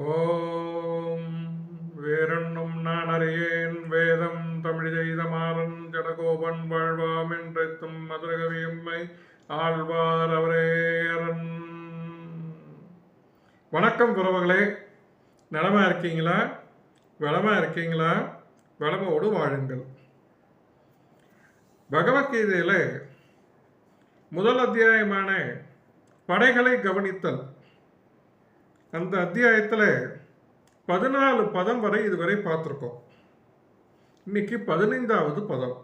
ஓம். வேறென்னும் நான் அறியேன் வேதம் தமிழ் செய்த மாறன் ஜடகோபன் வாழ்வாம் என்றெத்தும் மதுரகவியம்மை ஆழ்வார் அவரே அரண். வணக்கம் உறவுகளே நலமா இருக்கீங்களா? வளமா இருக்கீங்களா? வளமோடு வாழுங்கள். பகவத்கீதையில் முதல் அத்தியாயமான படைகளை கவனித்தல் அந்த அத்தியாயத்தில் பதினாலு பதம் வரை இதுவரை பார்த்துருக்கோம். இன்னைக்கு பதினைந்தாவது பதம்.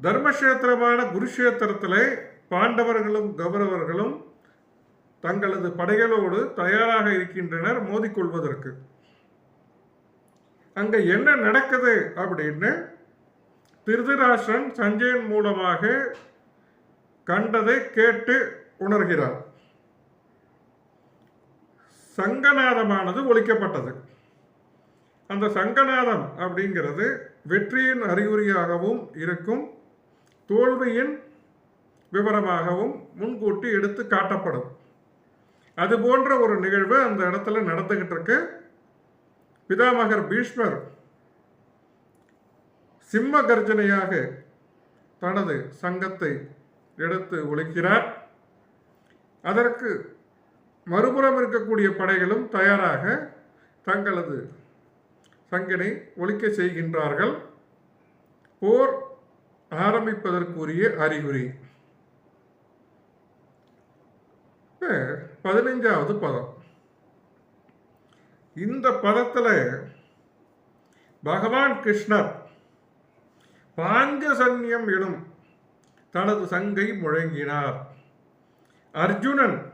தர்மக்ஷேத்திரமான குருஷேத்திரத்தில் பாண்டவர்களும் கௌரவர்களும் தங்களது படைகளோடு தயாராக இருக்கின்றனர் மோதிக்கொள்வதற்கு அங்கே என்ன நடக்குது அப்படின்னு திருதராஷ்டிரன் சஞ்சயன் மூலமாக கண்டதை கேட்டு உணர்கிறார். சங்கநாதமானது ஒழிக்கப்பட்டது. அந்த சங்கநாதம் அப்படிங்கிறது வெற்றியின் அறிகுறியாகவும் இருக்கும் தோல்வியின் விவரமாகவும் முன்கூட்டி எடுத்து காட்டப்படும். அது போன்ற ஒரு நிகழ்வு அந்த இடத்துல நடந்துகிட்டு இருக்கு பிதாமகர் பீஷ்மர் சிம்ம கர்ஜனையாக தனது சங்கத்தை எடுத்து ஒழிக்கிறார். அதற்கு மறுபுறம் இருக்கக்கூடிய படைகளும் தயாராக தங்களது சங்கினை ஒழிக்க செய்கின்றார்கள். போர் ஆரம்பிப்பதற்குரிய அறிகுறி. பதினைஞ்சாவது பதம். இந்த பதத்தில் பகவான் கிருஷ்ணர் பாஞ்சசன்யம் எனும் தனது சங்கை முழங்கினார். அர்ஜுனன்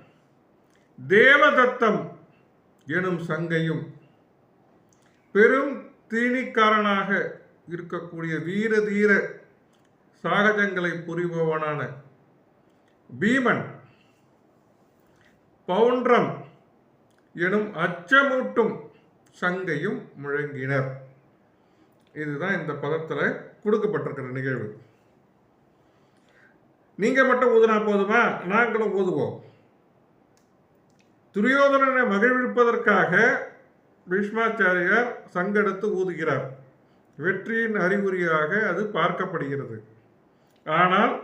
தேவதத்தம் எனும் சங்கையும் பெரும் தீனிக்காரனாக இருக்கக்கூடிய வீர தீர சாகஜங்களை புரிபவனான பீமன் பவுண்ட்ரம் எனும் அச்சமூட்டும் சங்கையும் முழங்கினர். இதுதான் இந்த பதத்தில் கொடுக்கப்பட்டிருக்கிற நிகழ்வு. நீங்க மட்டும் ஊதுனா போதுமா? நாங்களும் ஊதுவோம். துரியோதனனை மகிழ்விப்பதற்காக பீஷ்மாச்சாரியார் சங்கெடுத்து ஊதுகிறார். வெற்றியின் அறிகுறியாக அது பார்க்கப்படுகிறது. ஆனால்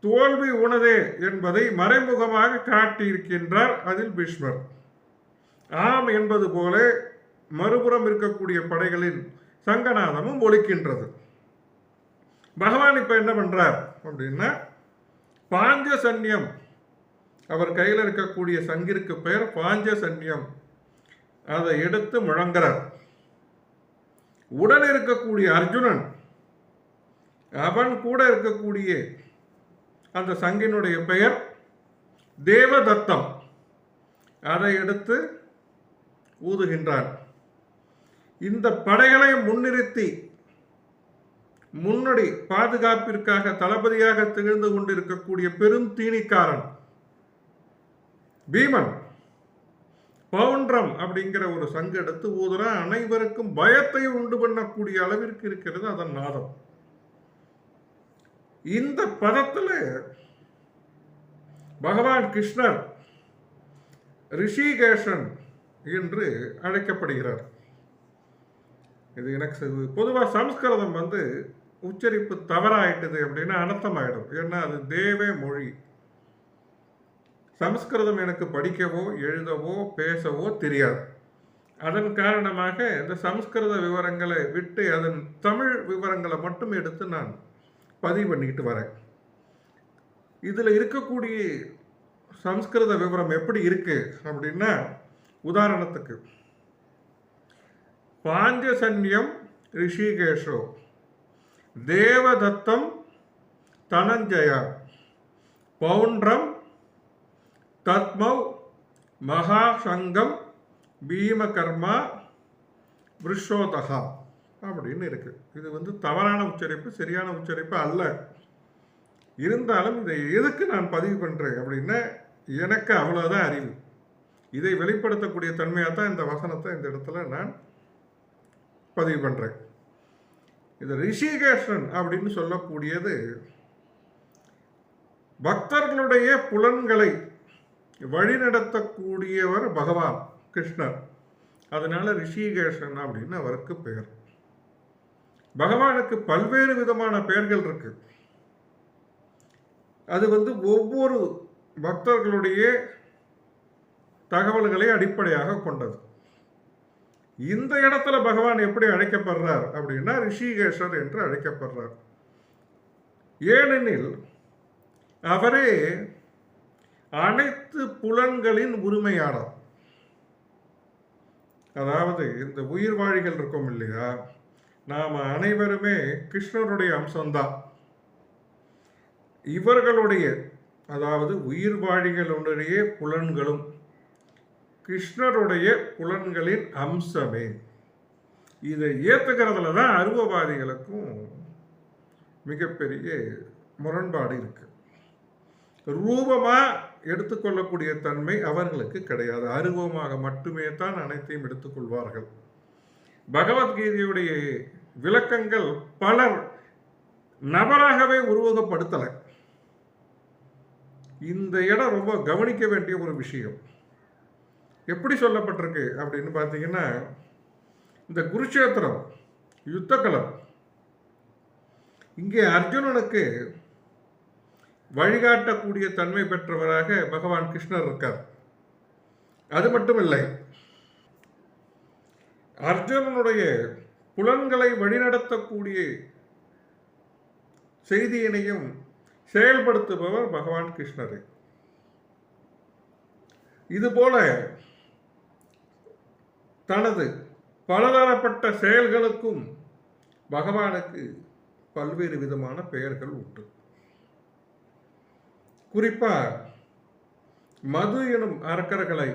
தோல்வி உனதே என்பதை மறைமுகமாக காட்டியிருக்கின்றார் அதில் பீஷ்மர். ஆம் என்பது போல மறுபுறம் இருக்கக்கூடிய படைகளின் சங்கநாதமும் ஒலிக்கின்றது. பகவான் இப்ப என்ன பண்றார் அப்படின்னா பாஞ்ச பாஞ்சசன்யம் அவர் கையில் இருக்கக்கூடிய சங்கிற்கு பெயர் பாஞ்ச சன்னியம் அதை எடுத்து முழங்குறார். உடன் இருக்கக்கூடிய அர்ஜுனன் அவன் கூட இருக்கக்கூடிய அந்த சங்கினுடைய பெயர் தேவதத்தம். அதை எடுத்து ஊதுகின்றான் இந்த படைகளை முன்னிறுத்தி முன்னணி பாதுகாப்பிற்காக தளபதியாக திகழ்ந்து கொண்டிருக்கக்கூடிய பெரும் தீனிக்காரன் பீமன் பவுண்ட்ரம் அப்படிங்கிற ஒரு சங்கு எடுத்து ஊதுறா அனைவருக்கும் பயத்தை உண்டு பண்ணக்கூடிய அளவிற்கு இருக்கிறது அதன் நாதம். இந்த பதத்தில் பகவான் கிருஷ்ணர் ரிஷிகேஷன் என்று அழைக்கப்படுகிறார். இது எனக்கு பொதுவாக சம்ஸ்கிருதம் வந்து உச்சரிப்பு தவறாயிட்டது அப்படின்னா அனர்த்தமாயிடும். ஏன்னா அது தேவே மொழி சமஸ்கிருதம் எனக்கு படிக்கவோ எழுதவோ பேசவோ தெரியாது. அதன் காரணமாக இந்த சமஸ்கிருத விவரங்களை விட்டு அதன் தமிழ் விவரங்களை மட்டும் எடுத்து நான் பதிவு பண்ணிக்கிட்டு வரேன். இதில் இருக்கக்கூடிய சம்ஸ்கிருத விவரம் எப்படி இருக்குது அப்படின்னா உதாரணத்துக்கு பாஞ்சசன்யம் ரிஷிகேஷோ தேவதத்தம் தனஞ்சயா பவுண்ட்ரம் தத்மௌ மகாசங்கம் பீமகர்மா விருஷோதகா. அப்படின்னு இருக்கு. இது வந்து தவறான உச்சரிப்பு சரியான உச்சரிப்பு அல்ல. இருந்தாலும் இதை எதுக்கு நான் பதிவு பண்ணுறேன் அப்படின்னா எனக்கு அவ்வளோதான் அறிவு. இதை வெளிப்படுத்தக்கூடிய தன்மையாக தான் இந்த வசனத்தை இந்த இடத்துல நான் பதிவு பண்ணுறேன் இது ரிஷிகேஷன் அப்படின்னு சொல்லக்கூடியது பக்தர்களுடைய புலன்களை வழிநடத்தக்கூடியவர் பகவான் கிருஷ்ணர். அதனால ரிஷிகேஷன் அப்படின்னு அவருக்கு பெயர். பகவானுக்கு பல்வேறு விதமான பெயர்கள் இருக்கு. அது வந்து ஒவ்வொரு பக்தர்களுடைய தகவல்களை அடிப்படையாக கொண்டது. இந்த இடத்துல பகவான் எப்படி அழைக்கப்படுறார் அப்படின்னா ரிஷிகேஷர் என்று அழைக்கப்படுறார். ஏனெனில் அவரே அனைத்து புலன்களின் உரிமையாளர். அதாவது இந்த உயிர்வாழிகள் இருக்கோம் இல்லையா? நாம் அனைவருமே கிருஷ்ணருடைய அம்சம்தான். இவர்களுடைய அதாவது உயிர்வாழிகளுடைய புலன்களும் கிருஷ்ணருடைய புலன்களின் அம்சமே. இதை ஏற்றுக்கிறதுல தான் அருவவாதிகளுக்கும் மிகப்பெரிய முரண்பாடு இருக்கு. ரூபமாக எடுத்துக்கொள்ளக்கூடிய தன்மை அவர்களுக்கு கிடையாது. அருவமாக மட்டுமே தான் அனைத்தையும் எடுத்துக்கொள்வார்கள். பகவத்கீதையுடைய விளக்கங்கள் பலர் நபராகவே உருவகப்படுத்தலை. இந்த இடம் ரொம்ப கவனிக்க வேண்டிய ஒரு விஷயம். எப்படி சொல்லப்பட்டிருக்கு அப்படின்னு பார்த்தீங்கன்னா இந்த குருஷேத்திரம் யுத்தகலம். இங்கே அர்ஜுனனுக்கு வழிகாட்டக்கூடிய தன்மை பெற்றவராக பகவான் கிருஷ்ணர் இருக்கார். அது மட்டும் இல்லை அர்ஜுனனுடைய புலன்களை வழிநடத்தக்கூடிய செய்தியினையும் செயல்படுத்துபவர் பகவான் கிருஷ்ணரே. இதுபோல தனது பலதரப்பட்ட செயல்களுக்கும் பகவானுக்கு பல்வேறு விதமான பெயர்கள் உண்டு. குறிப்பாக மது எனும் அரக்கர்களை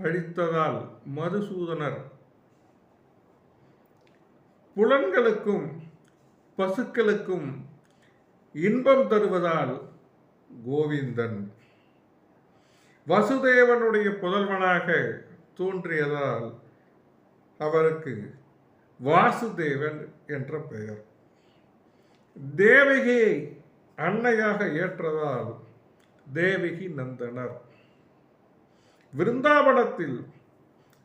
அழித்ததால் மதுசூதனர் புலன்களுக்கும் பசுக்களுக்கும் இன்பம் தருவதால் கோவிந்தன். வசுதேவனுடைய புதல்வனாக தோன்றியதால் அவருக்கு வாசுதேவன் என்ற பெயர். தேவகியை அன்னையாக ஏற்றதால் தேவிகி நந்தனர். விருந்தாவனத்தில்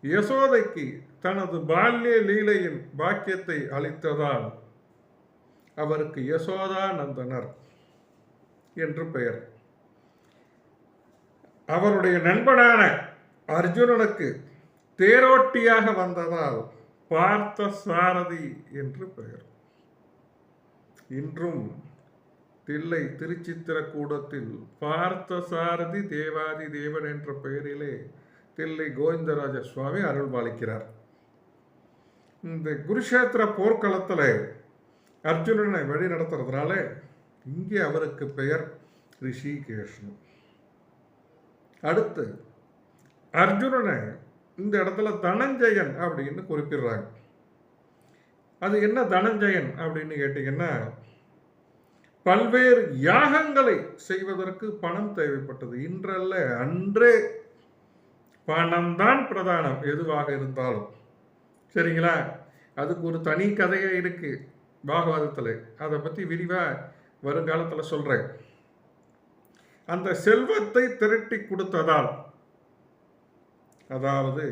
யசோதைக்கு தனது பால்ய லீலையின் பாக்கியத்தை அளித்ததால் அவருக்கு யசோதா நந்தனர் என்று பெயர். அவருடைய நண்பனான அர்ஜுனனுக்கு தேரோட்டியாக வந்ததால் பார்த்த சாரதி என்று பெயர். இன்றும் தில்லை திருச்சித்திரக்கூடத்தில் பார்த்த சாரதி தேவாதி தேவன் என்ற பெயரிலே தில்லை கோவிந்தராஜ சுவாமி அருள் பாலிக்கிறார் இந்த குருஷேத்திர போர்க்களத்தில் அர்ஜுனனை வழி நடத்துறதுனால இங்கே அவருக்கு பெயர் ரிஷிகேஷ்ணு அடுத்து அர்ஜுனனை இந்த இடத்துல தனஞ்சயன் அப்படின்னு குறிப்பிடுறாங்க. அது என்ன தனஞ்சயன் அப்படின்னு கேட்டிங்கன்னா பல்வேறு யாகங்களை செய்வதற்கு பணம் தேவைப்பட்டது. இன்றல்ல அன்றே பணம் தான் பிரதானம் எதுவாக இருந்தாலும். சரிங்களா? அதுக்கு ஒரு தனி கதையே இருக்கு பாகவதத்தில். அதை பற்றி விரிவாக வருங்காலத்தில் சொல்கிறேன் அந்த செல்வத்தை திரட்டி கொடுத்ததால் அதாவது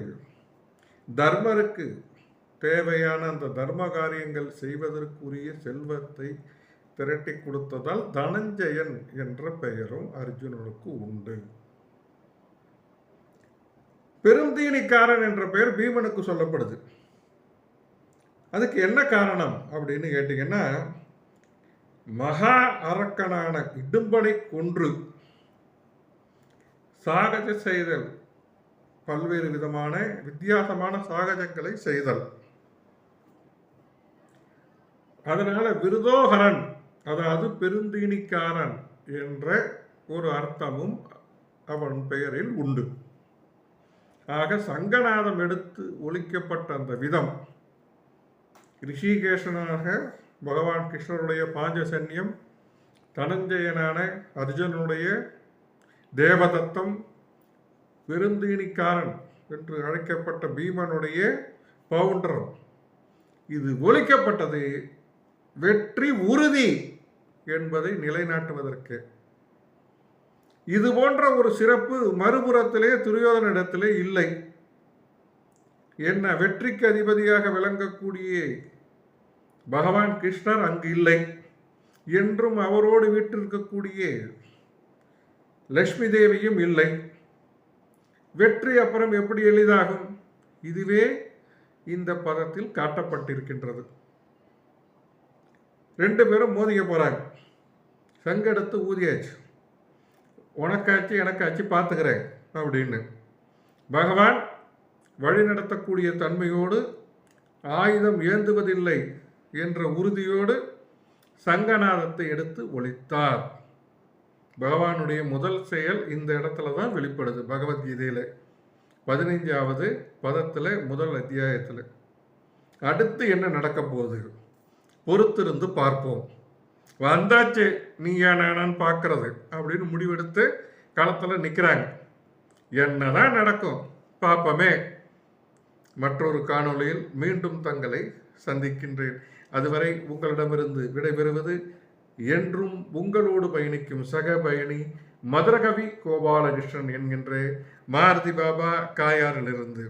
தர்மருக்கு தேவையான அந்த தர்ம காரியங்கள் செய்வதற்குரிய செல்வத்தை திரட்டி கொடுத்ததால் தனஞ்சயன் என்ற பெயரும் அர்ஜுனனுக்கு உண்டு. பெருந்தீனிக்காரன் என்ற பெயர் பீமனுக்கு சொல்லப்படுது. அதுக்கு என்ன காரணம் அப்படின்னு கேட்டிங்கன்னா மகா அரக்கனான இடும்பனை கொன்று சாகஜ செய்தல் பல்வேறு விதமான வித்தியாசமான சாகஜங்களை செய்தல். அதனால விருதோகரன் அதாவது பெருந்தீனிக்காரன் என்ற ஒரு அர்த்தமும் அவன் பெயரில் உண்டு. ஆக சங்கநாதம் எடுத்து ஒழிக்கப்பட்ட அந்த விதம் ரிஷிகேஷனாக பகவான் கிருஷ்ணருடைய பாஞ்சசன்யம் தனஞ்சயனான அர்ஜுனனுடைய தேவதத்தம் பெருந்தீனிக்காரன் என்று அழைக்கப்பட்ட பீமனுடைய பவுண்டரம். இது ஒழிக்கப்பட்டது வெற்றி உறுதி. என்பதை நிலைநாட்டுவதற்கு. இது போன்ற ஒரு சிறப்பு மறுபுறத்திலே துரியோதனிடத்திலே இல்லை. என்ன வெற்றிக்கு அதிபதியாக விளங்கக்கூடிய பகவான் கிருஷ்ணர் அங்கு இல்லை. என்றும் அவரோடு வீட்டிருக்கக்கூடிய லக்ஷ்மி தேவியும் இல்லை. வெற்றி அப்புறம் எப்படி எளிதாகும்? இதுவே இந்த பதத்தில் காட்டப்பட்டிருக்கின்றது. ரெண்டு பேரும் மோதிக்க போகிறாங்க சங்கெடுத்து ஊதியாச்சு. உனக்காச்சு எனக்காச்சு பார்த்துக்கிறேன் அப்படின்னு. பகவான் வழிநடத்தக்கூடிய தன்மையோடு ஆயுதம் ஏந்துவதில்லை என்ற உறுதியோடு சங்கநாதத்தை எடுத்து ஒழித்தார். பகவானுடைய முதல் செயல் இந்த இடத்துல தான் வெளிப்படுது பகவத்கீதையில். பதினைஞ்சாவது பதத்தில் முதல் அத்தியாயத்தில். அடுத்து என்ன நடக்க போகுது? பொறுத்திருந்து பார்ப்போம். வந்தாச்சு நீயா நானான்னு பார்க்கறது அப்படின்னு முடிவெடுத்து களத்தில் நிற்கிறாங்க என்னதான் நடக்கும் பார்ப்போமே மற்றொரு காணொளியில் மீண்டும் தங்களை சந்திக்கின்றேன். அதுவரை உங்களிடமிருந்து விடைபெறுவது என்றும் உங்களோடு பயணிக்கும் சக பயணி மதுரகவி கோபாலகிருஷ்ணன் என்கின்ற மாருதி பாபா காயாரிலிருந்து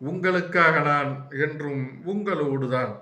உங்களுக்காக நான் என்றும் உங்களோடு தான்